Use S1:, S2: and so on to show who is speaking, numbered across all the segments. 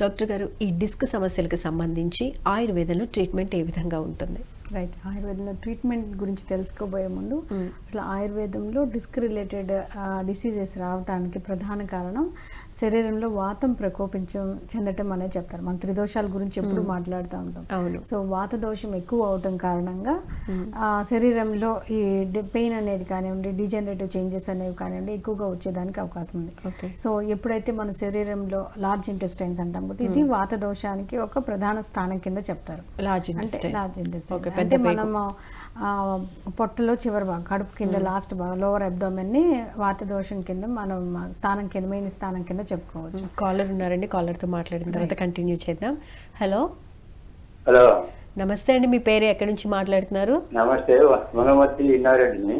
S1: Doctor గారు ఈ disc సమస్యలకు సంబంధించి ఆయుర్వేదంలో ట్రీట్మెంట్ ఏ విధంగా ఉంటుంది?
S2: రైట్ ఆయుర్వేదంలో ట్రీట్మెంట్ గురించి తెలుసుకోబోయే ముందు అసలు ఆయుర్వేదంలో డిస్క్ రిలేటెడ్ డిసీజెస్ రావడానికి ప్రధాన కారణం శరీరంలో వాతం ప్రకోపించ చెందటం అనేది చెప్తారు. మన త్రిదోషాల గురించి ఎప్పుడు మాట్లాడుతూ ఉంటాం. సో వాత దోషం ఎక్కువ అవటం కారణంగా ఆ, శరీరంలో ఈ పెయిన్ అనేది కానివ్వండి డిజనరేటివ్ చేంజెస్ అనేవి కానివ్వండి ఎక్కువగా వచ్చేదానికి అవకాశం ఉంది. సో ఎప్పుడైతే మన శరీరంలో లార్జ్ ఇంటెస్టైన్స్ అంటాం ఇది వాత దోషానికి ఒక ప్రధాన స్థానం కింద చెప్తారు.
S1: లార్జ్
S2: అంటే లార్జ్ ఇంటెస్టైన్ అంటే. మనం పొట్టలో చివరి భాగం కడుపు కింద లాస్ట్ భాగం లోవర్ అబ్డోమెన్ని వాత దోషం కింద మనం స్థానం కింద మెయిన్ స్థానం కింద చెప్పుకోవచ్చు.
S1: కాలర్ ఉన్నారండి కాలర్తో మాట్లాడిన తర్వాత కంటిన్యూ చేద్దాం. హలో
S3: హలో
S1: నమస్తే అండి మీ పేరు ఎక్కడి నుంచి మాట్లాడుతున్నారు?
S3: నమస్తే ఇన్నారెడ్డిని.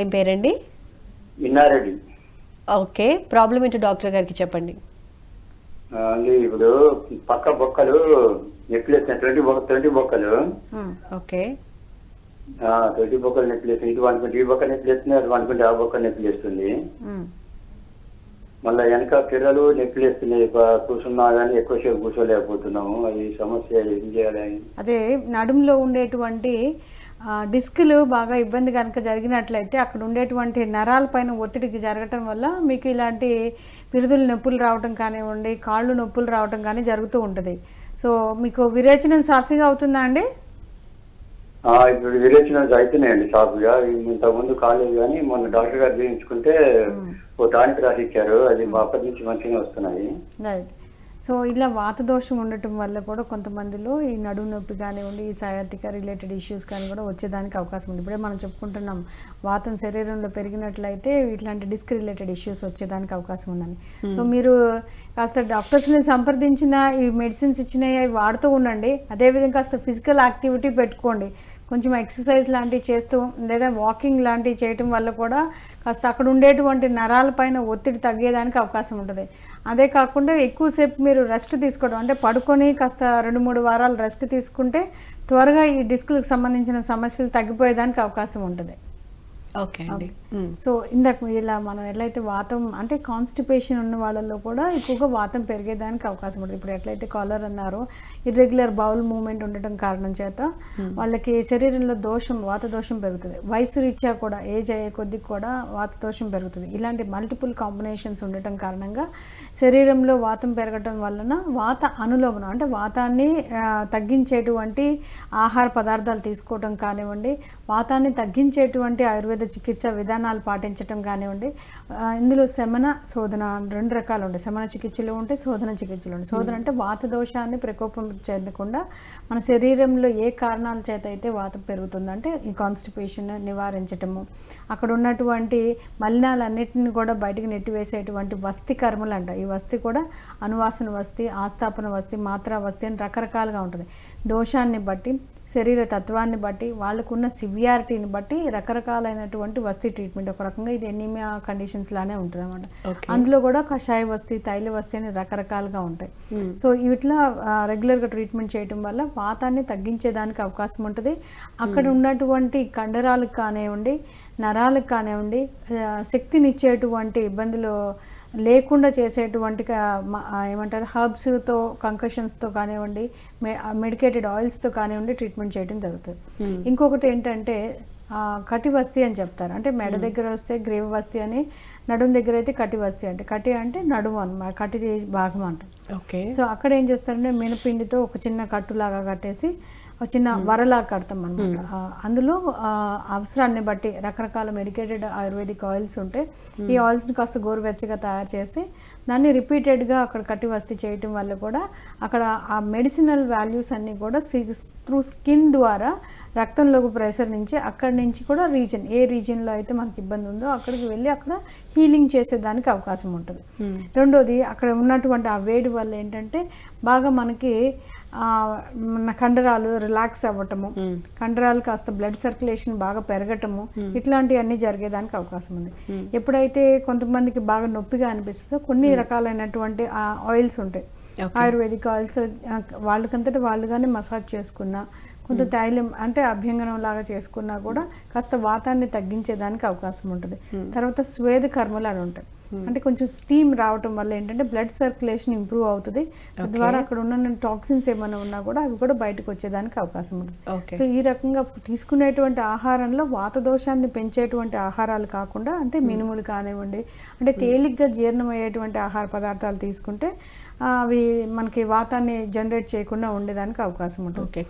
S1: ఏం పేరండి?
S3: ఇన్నారెడ్డి.
S1: ఓకే ప్రాబ్లం ఏంటో డాక్టర్ గారికి చెప్పండి.
S3: ఇప్పుడు పక్క బొక్కలు నెప్పిలేస్తున్నాయి ట్వంటీ బొక్క ట్వంటీ బొక్కలు.
S1: ఓకే
S3: ట్వంటీ బొక్కలు నెప్పిలేస్తున్నాయి ఇటు అనుకుంటే ఈ బొక్క నెప్పిలేస్తున్నాయి అటు అనుకుంటే ఆ బొక్క నెప్పిలేస్తుంది
S2: ఉమ్.
S3: మళ్ళీ వెనక పిర్రలు నెప్పిలేస్తున్నాయి ప- కూర్చున్నా కానీ ఎక్కువసేపు కూర్చోలేకపోతున్నాము. అది సమస్య ఏం చేయాలి?
S2: అదే నడుములో ఉండేటువంటి డిస్కులు బాగా ఇబ్బంది కనుక జరిగినట్లయితే అక్కడ ఉండేటువంటి నరాల పైన ఒత్తిడికి జరగటం వల్ల మీకు ఇలాంటి పిరుదులు నొప్పులు రావటం కానివ్వండి కాళ్ళు నొప్పులు రావటం కానీ జరుగుతూ ఉంటుంది. సో మీకు విరేచనం సాఫీగా అవుతుందా అండి?
S3: ఇప్పుడు విరేచనాలు అవుతున్నాయండి షాపుగా ఇంతకుముందు కాలేదు కానీ మొన్న డాక్టర్ గారు చూపించుకుంటే ఓ టానిక్ రాసి ఇచ్చారు అది మా అప్పటి నుంచి మంచిగానే వస్తున్నాయి.
S2: సో ఇలా వాత దోషం ఉండటం వల్ల కూడా కొంతమందిలో ఈ నడుము నొప్పి కానివ్వండి ఈ సయాటిక రిలేటెడ్ ఇష్యూస్ కానీ కూడా వచ్చేదానికి అవకాశం ఉంది. ఇప్పుడే మనం చెప్పుకుంటున్నాం వాతం శరీరంలో పెరిగినట్లయితే ఇట్లాంటి డిస్క్ రిలేటెడ్ ఇష్యూస్ వచ్చేదానికి అవకాశం ఉందని. సో మీరు కాస్త డాక్టర్స్ని సంప్రదించిన ఈ మెడిసిన్స్ ఇచ్చినవి అవి వాడుతూ ఉండండి. అదేవిధంగా కాస్త ఫిజికల్ యాక్టివిటీ పెట్టుకోండి. కొంచెం ఎక్సర్సైజ్ లాంటివి చేస్తూ లేదా వాకింగ్ లాంటివి చేయటం వల్ల కూడా కాస్త అక్కడ ఉండేటువంటి నరాల పైన ఒత్తిడి తగ్గేదానికి అవకాశం ఉంటుంది. అదే కాకుండా ఎక్కువసేపు మీరు రెస్ట్ తీసుకోవడం అంటే పడుకొని కాస్త రెండు మూడు వారాలు రెస్ట్ తీసుకుంటే త్వరగా ఈ డిస్క్లకు సంబంధించిన సమస్యలు తగ్గిపోయేదానికి అవకాశం ఉంటుంది.
S1: ఓకే అండి.
S2: సో ఇందాక ఇలా మనం ఎట్లయితే వాతం అంటే కాన్స్టిపేషన్ ఉన్న వాళ్ళల్లో కూడా ఎక్కువగా వాతం పెరిగేదానికి అవకాశం ఉంటుంది. ఇప్పుడు ఎట్లయితే కాలర్ అన్నారో ఇర్రెగ్యులర్ బౌల్ మూమెంట్ ఉండటం కారణం చేత వాళ్ళకి శరీరంలో దోషం వాత దోషం పెరుగుతుంది. వయసు రీత్యా కూడా ఏజ్ అయ్యే కొద్దికి కూడా వాత దోషం పెరుగుతుంది. ఇలాంటి మల్టిపుల్ కాంబినేషన్స్ ఉండటం కారణంగా శరీరంలో వాతం పెరగటం వలన వాత అనులోమనం అంటే వాతాన్ని తగ్గించేటువంటి ఆహార పదార్థాలు తీసుకోవటం కానివ్వండి వాతాన్ని తగ్గించేటువంటి ఆయుర్వేద చికిత్స విధానాలు పాటించటం కానివ్వండి. ఇందులో శమన శోధన రెండు రకాలు ఉంటాయి. శమన చికిత్సలు ఉంటాయి శోధన చికిత్సలు ఉంటాయి శోధన అంటే వాత దోషాన్ని ప్రకోపం చెందకుండా మన శరీరంలో ఏ కారణాల చేత అయితే వాతం పెరుగుతుందంటే ఈ కాన్స్టిపేషన్ నివారించటము. అక్కడ ఉన్నటువంటి మలినాలన్నిటిని కూడా బయటికి నెట్టివేసేటువంటి వస్తి కర్మలు అంట. ఈ వస్తి కూడా అనువాసన వస్తి ఆస్థాపన వస్తి మాత్రా వస్తి అని రకరకాలుగా ఉంటుంది. దోషాన్ని బట్టి శరీర తత్వాన్ని బట్టి వాళ్ళకున్న సివియారిటీని బట్టి రకరకాలైనటువంటి వస్తి ట్రీట్మెంట్. ఒక రకంగా ఇది ఎనీమియా కండిషన్స్ లానే ఉంటుంది అనమాట. అందులో కూడా కషాయ వస్తి తైల వస్తి అని రకరకాలుగా ఉంటాయి. సో ఇట్లా రెగ్యులర్గా ట్రీట్మెంట్ చేయటం వల్ల వాతాన్ని తగ్గించేదానికి అవకాశం ఉంటుంది. అక్కడ ఉన్నటువంటి కండరాలకు కానివ్వండి నరాలకు కానివ్వండి శక్తినిచ్చేటువంటి ఇబ్బందులు లేకుండా చేసేటువంటి ఏమంటారు హర్బ్స్తో కంకషన్స్తో కానివ్వండి మెడికేటెడ్ ఆయిల్స్తో కానివ్వండి ట్రీట్మెంట్ చేయడం జరుగుతుంది. ఇంకొకటి ఏంటంటే కటి వస్తి అని చెప్తారు. అంటే మెడ దగ్గర వస్తే గ్రేవ్ వస్తి అని నడుము దగ్గర అయితే కటి వస్తి అంటే కటి అంటే నడుము అన్నమాట కటి భాగం అంటాం
S1: ఓకే
S2: సో అక్కడ ఏం చేస్తారంటే మినపిండితో ఒక చిన్న కట్టులాగా కట్టేసి ఒక చిన్న వరలాగా కడతాం అనమాట అందులో ఆ, అవసరాన్ని బట్టి రకరకాల మెడికేటెడ్ ఆయుర్వేదిక్ ఆయిల్స్ ఉంటాయి ఈ ఆయిల్స్ని కాస్త గోరువెచ్చగా తయారు చేసి దాన్ని రిపీటెడ్గా అక్కడ కట్టి వస్తి చేయటం వల్ల కూడా అక్కడ ఆ మెడిసినల్ వాల్యూస్ అన్నీ కూడా త్రూ స్కిన్ ద్వారా రక్తంలోకి ప్రసరించి అక్కడి నుంచి కూడా రీజన్ ఏ రీజన్లో అయితే మనకి ఇబ్బంది ఉందో అక్కడికి వెళ్ళి అక్కడ హీలింగ్ చేసేదానికి అవకాశం ఉంటుంది. రెండోది అక్కడ ఉన్నటువంటి ఆ వేడి వల్ల ఏంటంటే బాగా మనకి కండరాలు రిలాక్స్ అవ్వటము కండరాలు కాస్త బ్లడ్ సర్క్యులేషన్ బాగా పెరగటము ఇట్లాంటివన్నీ జరిగేదానికి అవకాశం ఉంది. ఎప్పుడైతే కొంతమందికి బాగా నొప్పిగా అనిపిస్తుందో కొన్ని రకాలైనటువంటి ఆయిల్స్ ఉంటాయి. ఆయుర్వేదిక్ ఆయిల్స్ వాళ్ళకంతటా వాళ్ళుగానే మసాజ్ చేసుకున్నా కొంత తైలం అంటే అభ్యంగనం లాగా చేసుకున్నా కూడా కాస్త వాతాన్ని తగ్గించేదానికి అవకాశం ఉంటుంది. తర్వాత స్వేద కర్మలు అని ఉంటాయి. అంటే కొంచెం స్టీమ్ రావటం వల్ల ఏంటంటే బ్లడ్ సర్క్యులేషన్ ఇంప్రూవ్ అవుతుంది. తద్వారా అక్కడ ఉన్న టాక్సిన్స్ ఏమైనా ఉన్నా కూడా అవి కూడా బయటకు వచ్చేదానికి అవకాశం ఉంటుంది సో ఈ రకంగా తీసుకునేటువంటి ఆహారంలో వాత దోషాన్ని పెంచేటువంటి ఆహారాలు కాకుండా అంటే మినుములు కానివ్వండి అంటే తేలిగ్గా జీర్ణమయ్యేటువంటి ఆహార పదార్థాలు తీసుకుంటే అవి మనకి వాతాన్ని జనరేట్ చేయకుండా ఉండేదానికి అవకాశం ఉంటుంది.
S1: ఓకే